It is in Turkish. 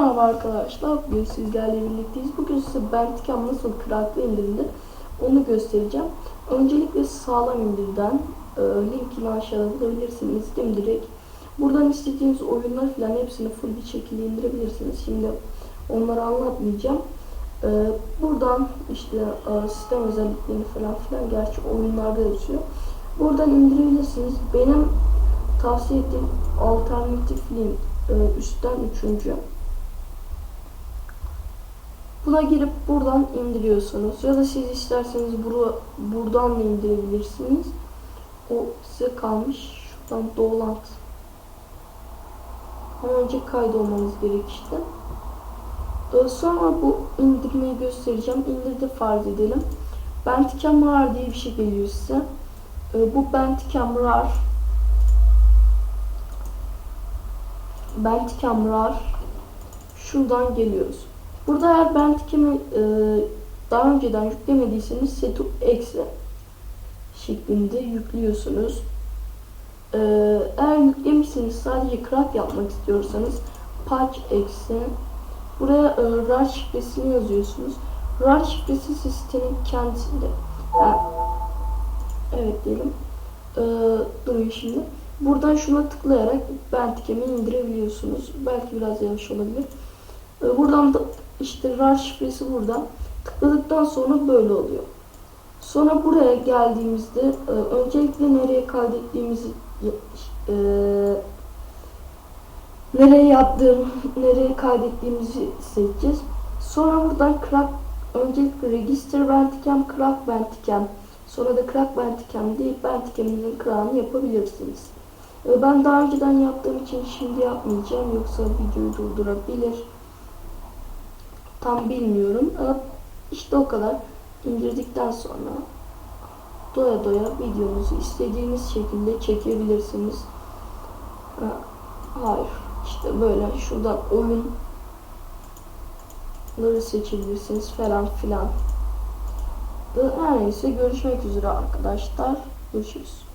Merhaba arkadaşlar, bugün sizlerle birlikteyiz. Bugün size Bandicam nasıl cracklı indirilir onu göstereceğim. Öncelikle sağlam indirden e, linkini aşağıda bulabilirsiniz. Dimdirek. Buradan istediğiniz oyunlar falan hepsini full bir şekilde indirebilirsiniz. Şimdi onları anlatmayacağım. E, buradan işte e, sistem özelliklerini falan filan gerçi oyunlarda yazıyor. Buradan indirebilirsiniz. Benim tavsiye ettiğim alternatif link e, üstten üçüncü. Buna girip buradan indiriyorsunuz. Ya da siz isterseniz buru, buradan da indirebilirsiniz. O size kalmış. Şuradan dolant. Ama önce kaydolmanız gerek işte. Ee, sonra bu indirmeyi göstereceğim. İndirdi farz edelim. Bandicam RAR diye bir şey geliyor size. Ee, bu Bandicam RAR Bandicam RAR şuradan geliyoruz. Burada eğer Bandicam'ı e, daha önceden yüklemediyseniz setup exe şeklinde yüklüyorsunuz. E, eğer yüklemişseniz sadece crack yapmak istiyorsanız patch exe buraya e, RAR şifresini yazıyorsunuz. RAR şifresi sistemin kendisinde. Yani, evet diyelim. E, duruyor şimdi. Buradan şuna tıklayarak Bandicam'i indirebiliyorsunuz. Belki biraz yavaş olabilir. E, buradan da işte RAR şifresi burada. Tıkladıktan sonra böyle oluyor. Sonra buraya geldiğimizde e, öncelikle nereye kaydettiğimizi e, nereye yaptığım, nereye kaydettiğimizi seçeceğiz. Sonra buradan crack öncelikle register bandicam, crack bandicam, sonra da crack bandicam deyip bandicam'ın crack'ını yapabilirsiniz. E, ben daha önceden yaptığım için şimdi yapmayacağım yoksa videoyu durdurabilir tam bilmiyorum. Ama işte o kadar. indirdikten sonra doya doya videonuzu istediğiniz şekilde çekebilirsiniz. Ha, hayır. işte böyle şuradan oyunları seçebilirsiniz falan filan. Her neyse görüşmek üzere arkadaşlar. Görüşürüz.